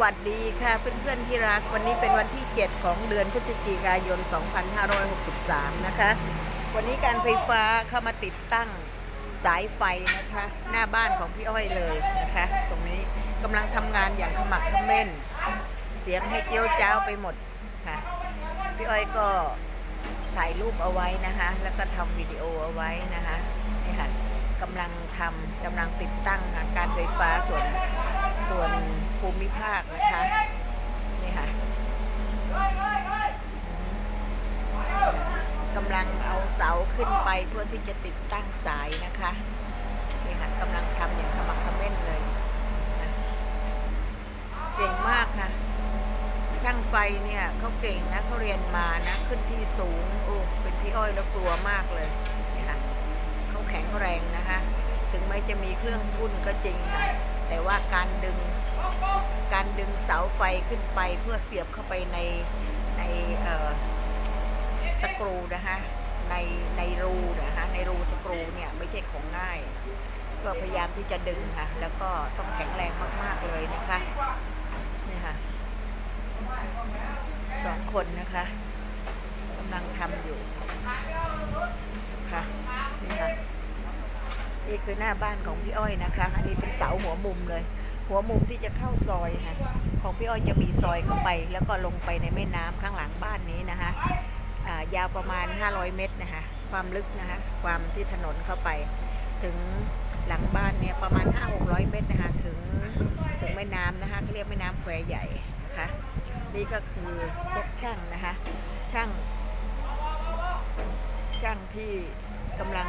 วัสดีค่ะเพื่อนๆที่รักวันนี้เป็นวันที่ 7 ของเดือนพฤศจิกายน 2563 นะคะ วันนี้การไฟฟ้าเข้ามาติดตั้งสายไฟนะคะ หน้าบ้านของพี่อ้อยเลยนะคะ ตรงนี้กำลังทำงานอย่างขมักขม้น เสียงให้เจียวจ้าวไปหมดค่ะ พี่อ้อยก็ถ่ายรูปเอาไว้นะคะ แล้วก็ทำวิดีโอเอาไว้นะคะนี่ค่ะ ทำกำลังติดตั้งการไฟฟ้าส่วนส่วนภูมิภาคนะคะ นี่ค่ะกำลังเอาเสาขึ้นไปเพื่อที่จะติดตั้งสายนะคะ นี่ค่ะกำลังทำอย่างขมักขม้นเลยเก่งมากค่ะช่างไฟเนี่ยเขาเก่งนะเขาเรียนมานะขึ้นที่สูงโอ้เป็นพี่อ้อยแล้วกลัวมากเลยนี่ค่ะเขาแข็งแรงนะคะ ถึงแม้จะมีเครื่องพุ่นก็จริงค่ะแต่ว่าการดึงการดึงเสาไฟขึ้นไปเพื่อเสียบเข้าไปในในสกรูนะคะในในรูนะคะในรูสกรูเนี่ยไม่ใช่ของง่าย ก็พยายามที่จะดึงค่ะแล้วก็ต้องแข็งแรงมาก ๆ เลยนะคะนี่ค่ะสองคนนะคะกำลังทำอยู่ค่ะนี่ค่ะ นี่คือหน้าบ้านของพี่อ้อยนะคะ อันนี้เป็นเสาหัวมุมเลย หัวมุมที่จะเข้าซอยค่ะของพี่อ้อยจะมีซอยเข้าไป แล้วก็ลงไปในแม่น้ำข้างหลังบ้านนี้นะคะยาวประมาณ 500 เมตรนะคะ ความลึกนะคะ ความที่ถนนเข้าไป ถึงหลังบ้านเนี่ยประมาณ 5-600 เมตรนะคะ ถึงถึงแม่น้ำนะคะเขาเรียกแม่น้ำแควใหญ่นะคะ นี่ก็คือพวกช่างนะคะ ช่าง ช่างที่กำลัง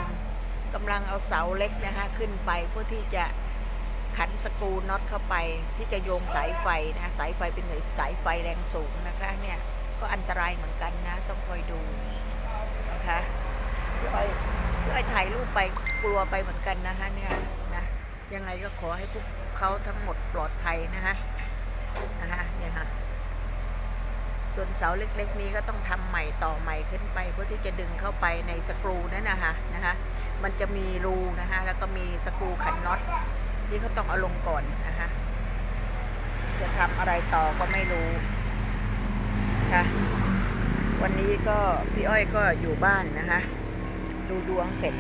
กำลังเอาเสาเล็กนะคะขึ้นไปเพื่อที่จะขันสกรูน็อตเข้าไป ที่จะโยงสายไฟนะคะสายไฟเป็นสายไฟแรงสูงนะคะเนี่ยก็อันตรายเหมือนกันนะ ต้องคอยดูนะคะพี่อ้อยพี่อ้อยถ่ายรูปไปกลัวไปเหมือนกันนะคะเนี่ยนะยังไงก็ขอให้พวกเขาทั้งหมดปลอดภัยนะคะนะคะเนี่ยค่ะ ส่วนเสาเล็กๆ นี้ก็ต้องทำใหม่ต่อใหม่ขึ้นไปเพื่อที่จะดึงเข้าไปในสกรูนั่นนะคะนะคะมันจะมีรูนะคะแล้วก็มีสกรูขันน็อตที่เขาต้องเอาลงก่อนนะคะจะทำอะไรต่อก็ไม่รู้ค่ะวันนี้ก็พี่อ้อยก็อยู่บ้านนะคะ ดูดวงเสร็จ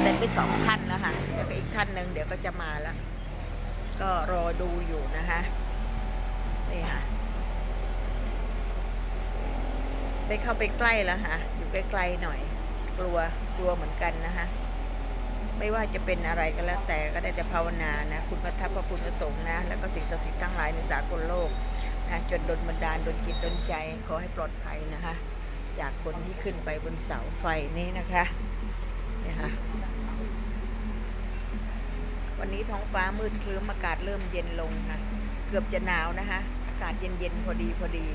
เสร็จไปสองท่านแล้วค่ะเดี๋ยวก็อีกท่านหนึ่งเดี๋ยวก็จะมาแล้ว ก็รอดูอยู่นะคะนี่ค่ะ ได้เข้าไปใกล้แล้วฮะอยู่ใกล้ๆหน่อย กลัวกลัวเหมือนกันนะคะไม่ว่าจะเป็นอะไรก็แล้วแต่ก็ได้แต่ภาวนานะ คุณพระทัพพระคุณพระสงฆ์นะ แล้วก็สิ่งศักดิ์สิทธิ์ทั้งหลายในสากลโลกนะจนดลบันดาลดลจิตดลใจขอให้ปลอดภัยนะคะ จากคนที่ขึ้นไปบนเสาไฟนี้นะคะเนี่ยค่ะวันนี้ท้องฟ้ามืดครึ้มอากาศเริ่มเย็นลงค่ะ เกือบจะหนาวนะคะ อากาศเย็นๆพอดีพอดี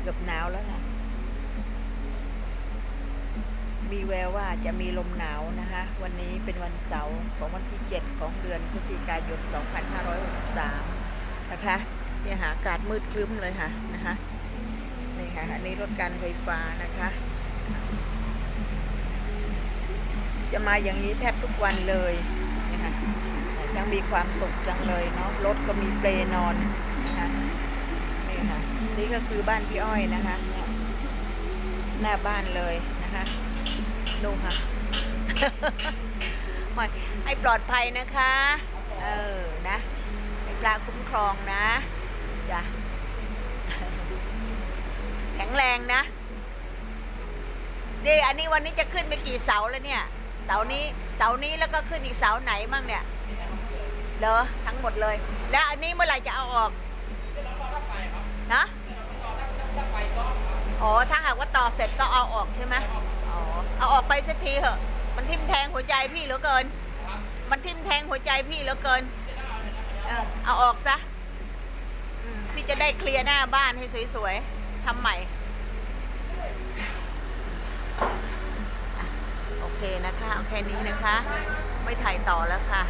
เกือบหนาวแล้วค่ะ มีแววว่าจะมีลมหนาวนะคะ วันนี้เป็นวันเสาร์ของวันที่ 7 ของเดือนพฤศจิกายน 2563 นะคะเนี่ยหาอากาศมืดครึ้มเลยค่ะนะคะนี่ค่ะอันนี้รถการไฟฟ้านะคะ จะมาอย่างนี้แทบทุกวันเลยนะคะยังมีความสุขจังเลยเนาะรถก็มีเปลนอนนะคะนี่ค่ะนี่ก็คือบ้านพี่อ้อยนะคะหน้าบ้านเลยนะคะ ดูค่ะไม่ให้ปลอดภัยนะคะ เออ นะให้ปลาคุ้มครองนะจ้ะแข็งแรงนะนี่อันนี้วันนี้จะขึ้นไปกี่เสาแล้วเนี่ย เสานี้ เสานี้แล้วก็ขึ้นอีกเสาไหนมั่งเนี่ยเหรอทั้งหมดเลย แล้วอันนี้เมื่อไหร่จะเอาออกนะอ๋อถ้าหากว่าต่อเสร็จก็เอาออกใช่ไหม เอาออกไปสักทีเถอะ มันทิ่มแทงหัวใจพี่เหลือเกิน มันทิ่มแทงหัวใจพี่เหลือเกิน เออเอาออกซะพี่จะได้เคลียร์หน้าบ้านให้สวยๆทำใหม่ โอเคนะคะ เอาแค่นี้นะคะ ไม่ถ่ายต่อแล้วค่ะ